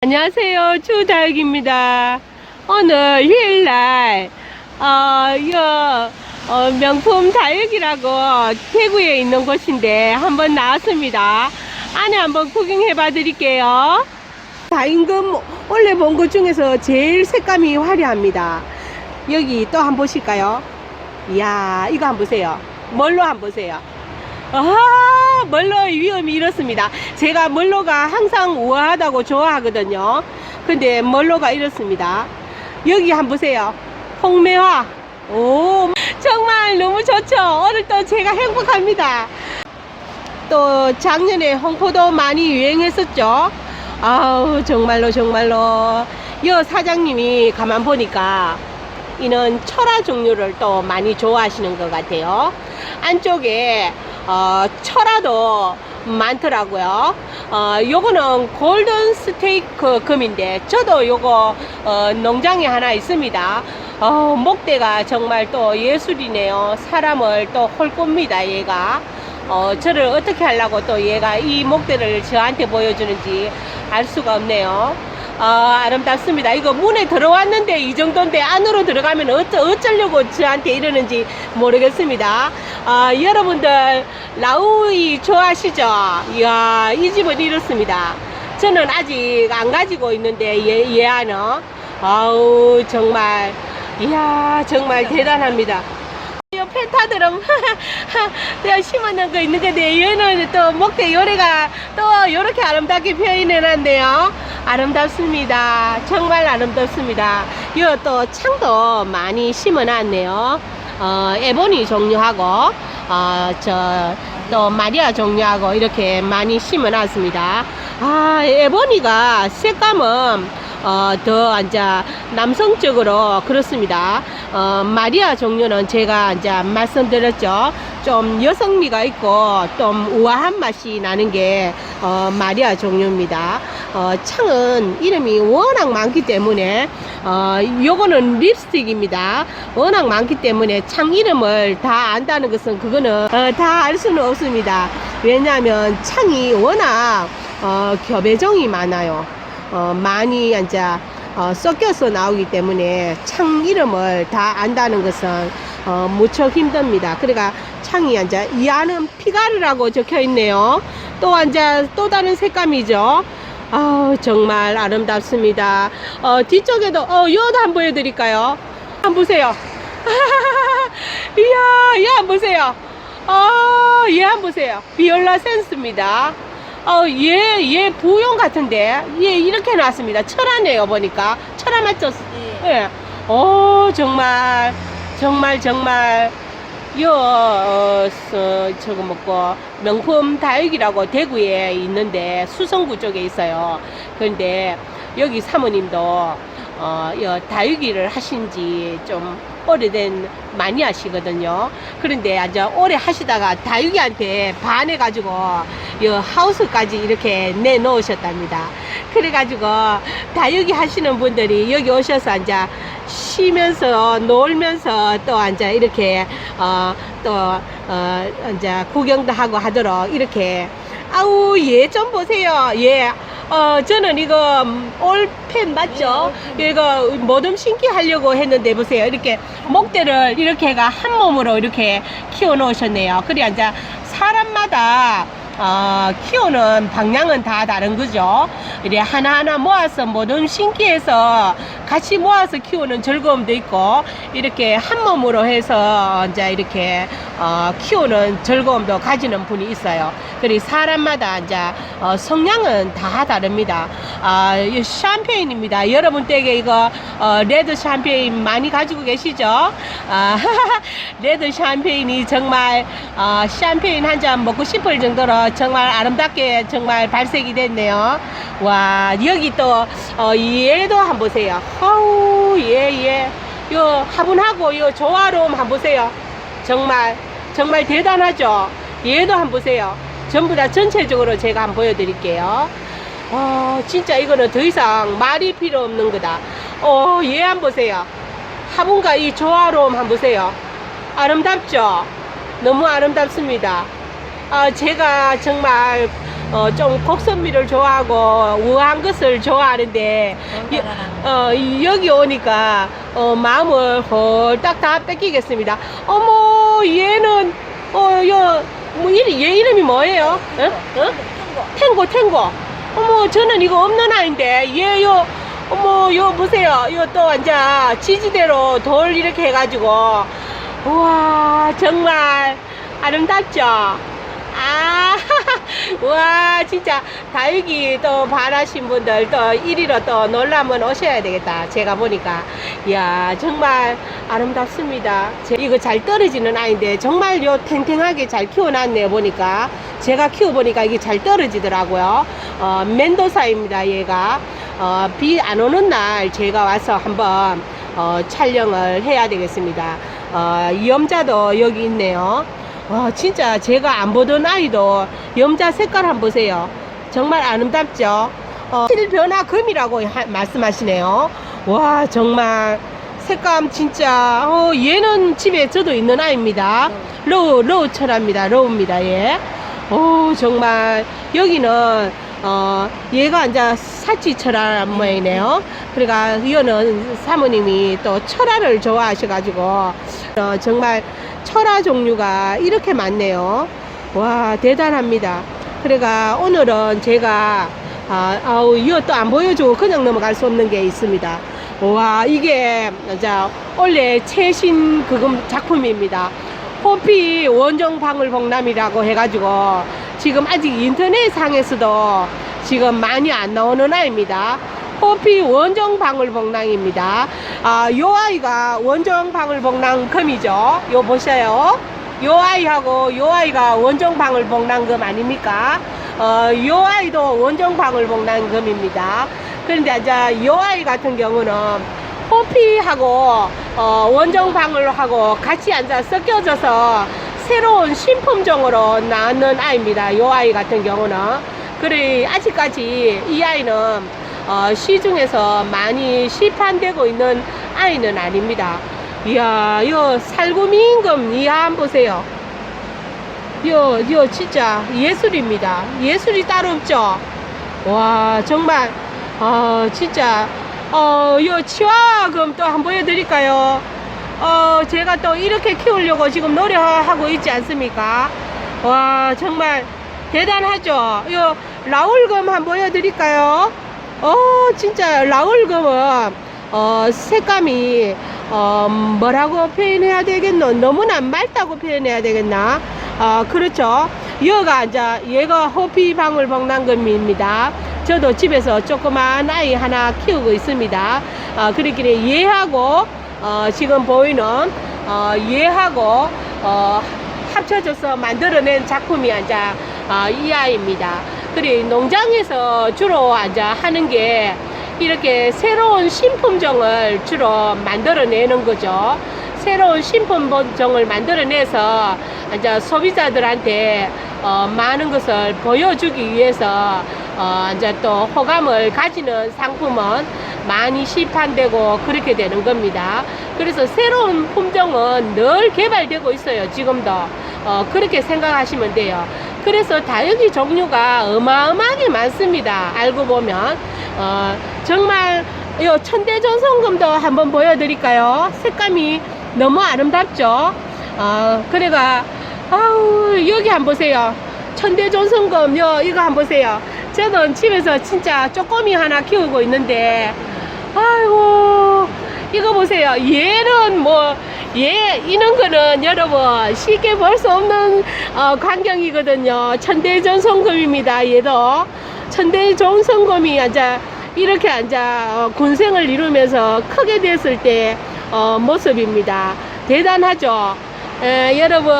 안녕하세요. 추다육입니다. 오늘 휴일날, 어, 이거, 어, 명품 다육이라고 대구에 있는 곳인데 한번 나왔습니다. 안에 한번 구경해 봐 드릴게요. 다임금 원래 본 것 중에서 제일 색감이 화려합니다. 여기 또 한 번 보실까요? 이야, 이거 한 번 보세요. 멀로 한 번 보세요. 아, 멀로의 위험이 이렇습니다. 제가 멀로가 항상 우아하다고 좋아하거든요. 근데 멀로가 이렇습니다. 여기 한번 보세요. 홍매화. 오, 정말 너무 좋죠. 오늘 또 제가 행복합니다. 또 작년에 홍포도 많이 유행했었죠. 아우, 정말로, 정말로. 여 사장님이 가만 보니까 이는 철화 종류를 또 많이 좋아하시는 것 같아요. 안쪽에 어, 철화도 많더라고요. 어, 요거는 골든 스테이크 금인데 저도 요거 어, 농장에 하나 있습니다. 어, 목대가 정말 또 예술이네요. 사람을 또 홀꼽니다 얘가. 어, 저를 어떻게 하려고 또 얘가 이 목대를 저한테 보여주는지 알 수가 없네요. 어, 아름답습니다. 이거 문에 들어왔는데 이 정도인데 안으로 들어가면 어쩌, 어쩌려고 저한테 이러는지 모르겠습니다. 아, 여러분들 라우이 좋아하시죠? 이야, 이 집은 이렇습니다. 저는 아직 안 가지고 있는데 얘, 얘 하나. 아우, 정말. 이야, 정말 대단합니다. 이 펜타드럼 내가 심어놓은 거 있는 건데 얘는 또 목대 요래가 또 요렇게 아름답게 표현해놨네요. 아름답습니다. 정말 아름답습니다. 이거 또 창도 많이 심어놨네요. 어, 에보니 종류하고 어, 저 또 마리아 종류하고 이렇게 많이 심어놨습니다. 아 에보니가 색감은 어, 더 이제 남성적으로 그렇습니다. 어, 마리아 종류는 제가 이제 말씀드렸죠. 좀 여성미가 있고 좀 우아한 맛이 나는 게 어, 마리아 종류입니다. 어, 창은 이름이 워낙 많기 때문에 어, 요거는 립스틱입니다. 워낙 많기 때문에 창 이름을 다 안다는 것은 그거는 어, 다 알 수는 없습니다. 왜냐하면 창이 워낙 어, 교배종이 많아요. 어, 많이 이제 어, 섞여서 나오기 때문에 창 이름을 다 안다는 것은 어, 무척 힘듭니다. 그러니까 창이 이제 이 안은 피가르라고 적혀 있네요. 또 이제 또 다른 색감이죠. 아 정말 아름답습니다. 어, 뒤쪽에도 어, 요도 한번 보여드릴까요? 한번 보세요. 이야, 얘 한번 보세요. 어, 얘 한번 보세요. 비올라 센스입니다. 어, 얘, 얘 부용 같은데, 얘 이렇게 나왔습니다. 철화네요, 보니까. 철화 맞죠? 예. 오, 정말, 정말, 정말, 요, 어, 서, 저거 먹고, 명품 다육이라고 대구에 있는데, 수성구 쪽에 있어요. 그런데, 여기 사모님도, 어, 요 다육이를 하신 지 좀 오래된 많이 하시거든요. 그런데 아주 오래 하시다가 다육이한테 반해가지고 요 하우스까지 이렇게 내놓으셨답니다. 그래가지고 다육이 하시는 분들이 여기 오셔서 앉아 쉬면서 놀면서 또 앉아 이렇게 어 또 어, 이제 구경도 하고 하도록 이렇게 아우 얘 좀 보세요 얘 어, 저는 이거 음, 올펜 맞죠? 이거 뭐좀 신기 하려고 했는데 보세요. 이렇게 목대를 이렇게가 한 몸으로 이렇게 키워 놓으셨네요. 그래 이제 사람마다 어, 키우는 방향은 다 다른 거죠. 이래 하나하나 모아서 뭐든 신기해서 같이 모아서 키우는 즐거움도 있고 이렇게 한 몸으로 해서 이제 이렇게 어, 키우는 즐거움도 가지는 분이 있어요. 그리고 사람마다 이제 어, 성향은 다 다릅니다. 아, 이 샴페인입니다. 여러분 댁에 이거 어, 레드 샴페인 많이 가지고 계시죠? 아, 레드 샴페인이 정말 어, 샴페인 한 잔 먹고 싶을 정도로 정말 아름답게 정말 발색이 됐네요. 와 여기 또 어, 얘도 한번 보세요. 아우 얘얘 요 화분하고 요 조화로움 한번 보세요. 정말 정말 대단하죠. 얘도 한번 보세요. 전부 다 전체적으로 제가 한번 보여드릴게요. 어, 진짜 이거는 더 이상 말이 필요 없는 거다. 어, 얘 한번 보세요. 화분과 이 조화로움 한번 보세요. 아름답죠? 너무 아름답습니다. 아, 제가 정말 어, 좀 곡선미를 좋아하고 우아한 것을 좋아하는데 여, 어, 이- 여기 오니까 어, 마음을 홀딱 다 뺏기겠습니다. 어머 얘는 어 여 뭐 이름 얘 이름이 뭐예요? 어? 어? 탱고 탱고. 어머 저는 이거 없는 아이인데 얘요 어머 요 보세요. 요또 앉아 지지대로 돌 이렇게 해가지고 우와 정말 아름답죠. 아, 와, 진짜, 다육이 또 반하신 분들 또 이리로 또 놀라면 오셔야 되겠다. 제가 보니까. 이야, 정말 아름답습니다. 제- 이거 잘 떨어지는 아이인데, 정말 요 탱탱하게 잘 키워놨네요, 보니까. 제가 키워보니까 이게 잘 떨어지더라고요. 어, 멘도사입니다, 얘가. 어, 비 안 오는 날 제가 와서 한번 어, 촬영을 해야 되겠습니다. 어, 염자도 여기 있네요. 와 진짜 제가 안 보던 아이도 염자 색깔 한번 보세요. 정말 아름답죠? 어, 실변화 금이라고 하- 말씀하시네요. 와 정말 색감 진짜 어, 얘는 집에 저도 있는 아이입니다. 로우 로우 철합니다. 로우입니다 얘 오, 정말 여기는 어, 얘가 이제 사치 철화 모양이네요. 그러니까 이거는 사모님이 또 철화를 좋아하셔가지고 어, 정말 철화 종류가 이렇게 많네요. 와 대단합니다. 그러니까 오늘은 제가 아, 아우 또안 보여주고 그냥 넘어갈 수 없는 게 있습니다. 와 이게 자 원래 최신 그금 작품입니다. 호피 원정 방울 복남이라고 해가지고 지금 아직 인터넷 상에서도 지금 많이 안 나오는 아이입니다. 호피 원정 방울복랑입니다. 아, 요 아이가 원정 방울복랑 금이죠. 요 보셔요. 요 아이하고 요 아이가 원정 방울복랑 금 아닙니까? 어, 요 아이도 원정 방울복랑 금입니다. 그런데 이제 요 아이 같은 경우는 호피하고 어, 원정 방울하고 같이 앉아 섞여져서 새로운 신품종으로 나왔는 아이입니다. 요 아이 같은 경우는 그래 아직까지 이 아이는 어, 시중에서 많이 시판되고 있는 아이는 아닙니다. 이야, 요 살구민금 이하 한번 보세요. 요, 요 진짜 예술입니다. 예술이 따로 없죠. 와, 정말, 어, 진짜, 어, 요 치와금 또 한번 보여드릴까요? 어, 제가 또 이렇게 키우려고 지금 노력하고 있지 않습니까? 와, 정말 대단하죠? 요 라울금 한번 보여드릴까요? 어, 진짜 라울금은, 어, 색감이, 어, 뭐라고 표현해야 되겠노? 너무나 맑다고 표현해야 되겠나? 아, 그렇죠. 여가 이제 얘가 호피 방울 복랑금입니다. 저도 집에서 조그만 아이 하나 키우고 있습니다. 아, 그렇기에 얘하고 어, 지금 보이는 어, 얘하고 어, 합쳐져서 만들어낸 작품이 이제 아, 이 아이입니다. 그래 농장에서 주로 이제 하는 게 이렇게 새로운 신품종을 주로 만들어내는 거죠. 새로운 신품종을 만들어내서 이제 소비자들한테 어, 많은 것을 보여주기 위해서 어, 이제 또 호감을 가지는 상품은 많이 시판되고 그렇게 되는 겁니다. 그래서 새로운 품종은 늘 개발되고 있어요. 지금도 어, 그렇게 생각하시면 돼요. 그래서 다육이 종류가 어마어마하게 많습니다. 알고 보면 어, 정말 요 천대전성금도 한번 보여드릴까요? 색감이 너무 아름답죠. 어, 그래가 아우 여기 한번 보세요. 천대전성금 요 이거 한번 보세요. 저는 집에서 진짜 쪼꼬미 하나 키우고 있는데 아이고 이거 보세요. 얘는 뭐 얘 이런 거는 여러분 쉽게 볼 수 없는 어, 광경이거든요. 천대전 성금입니다. 얘도 천대전 성금이 앉아 이렇게 앉아 어, 군생을 이루면서 크게 됐을 때 어, 모습입니다. 대단하죠. 에, 여러분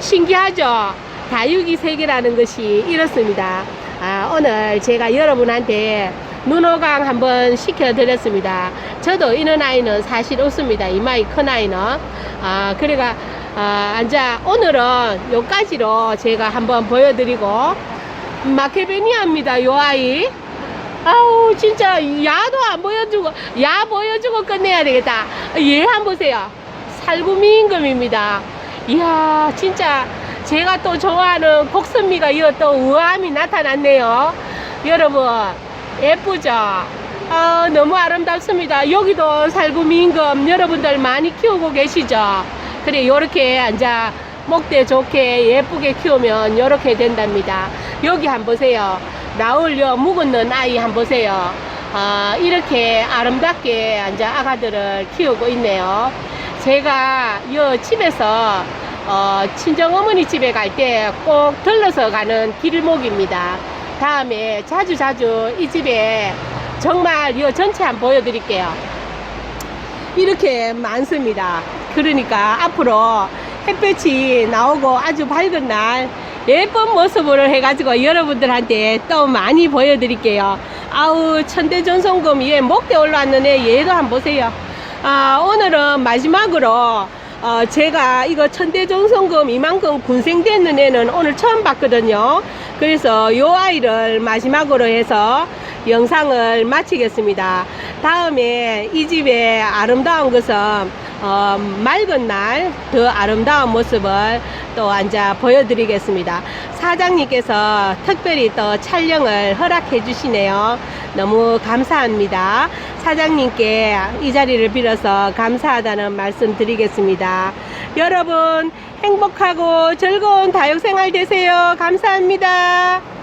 신기하죠. 다육이 세계라는 것이 이렇습니다. 아, 오늘 제가 여러분한테 눈호강 한번 시켜드렸습니다. 저도 이런 아이는 사실 없습니다. 이마이 큰 아이는. 아, 그래가, 아, 앉아, 오늘은 요까지로 제가 한번 보여드리고, 마케베니아입니다. 요 아이. 아우, 진짜, 야도 안 보여주고, 야 보여주고 끝내야 되겠다. 얘 한번 보세요. 살구미임금입니다. 이야, 진짜, 제가 또 좋아하는 곡선미가 이어 또 우아함이 나타났네요. 여러분, 예쁘죠? 아, 너무 아름답습니다. 여기도 살구미 임금 여러분들 많이 키우고 계시죠? 그래, 요렇게 이제 목대 좋게 예쁘게 키우면 요렇게 된답니다. 여기 한번 보세요. 나올려 묵었는 아이 한번 보세요. 아, 이렇게 아름답게 이제 아가들을 키우고 있네요. 제가 이 집에서 어, 친정 어머니 집에 갈 때 꼭 들러서 가는 길목입니다. 다음에 자주 자주 이 집에 정말 이 전체 한번 보여드릴게요. 이렇게 많습니다. 그러니까 앞으로 햇볕이 나오고 아주 밝은 날 예쁜 모습으로 해가지고 여러분들한테 또 많이 보여드릴게요. 아우 천대전송금 얘 목대 올라왔는 애 얘도 한번 보세요. 아 오늘은 마지막으로 어, 제가 이거 천대전송금 이만큼 군생되는 애는 오늘 처음 봤거든요. 그래서 요 아이를 마지막으로 해서 영상을 마치겠습니다. 다음에 이 집의 아름다운 것은 어, 맑은 날 더 아름다운 모습을 또 앉아 보여드리겠습니다. 사장님께서 특별히 또 촬영을 허락해 주시네요. 너무 감사합니다. 사장님께 이 자리를 빌어서 감사하다는 말씀 드리겠습니다. 여러분 행복하고 즐거운 다육생활 되세요. 감사합니다.